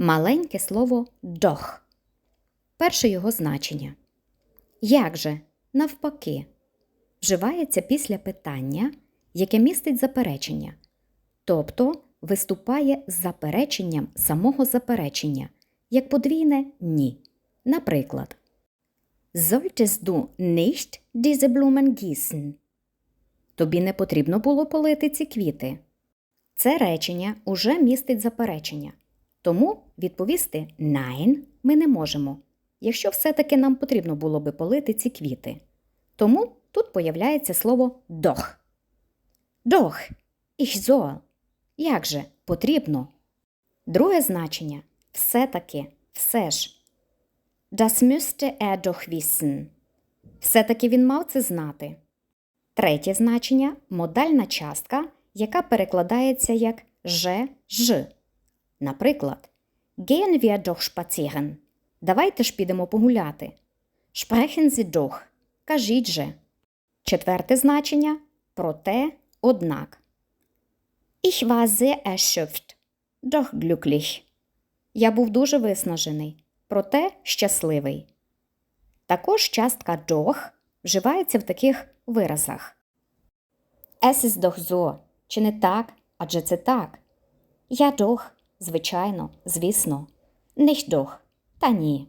маленьке слово doch. Перше його значення. Як же, навпаки, вживається після питання, яке містить заперечення, тобто виступає з запереченням самого заперечення, як подвійне ні. Наприклад, Solltest du nicht diese Blumen gießen? Тобі не потрібно було полити ці квіти. Це речення уже містить заперечення. Тому відповісти Nein ми не можемо, якщо все-таки нам потрібно було би полити ці квіти. Тому тут появляється слово doch. Doch, ich soll. Як же потрібно? Друге значення все-таки, все ж. Das müsste er doch wissen. Все-таки він мав це знати. Третє значення модальна частка, яка перекладається як же ж. Наприклад, Gehen wir doch spazieren. Давайте ж підемо погуляти. Sprechen Sie doch. Кажіть же. Четверте значення проте, однак. Ich war sehr erschöpft, doch glücklich. Я був дуже виснажений, проте щасливий. Також частка doch вживається в таких виразах. Es ist doch so. Чи не так? Адже це так. Я doch. Звичайно, звісно. Doch. Та ні.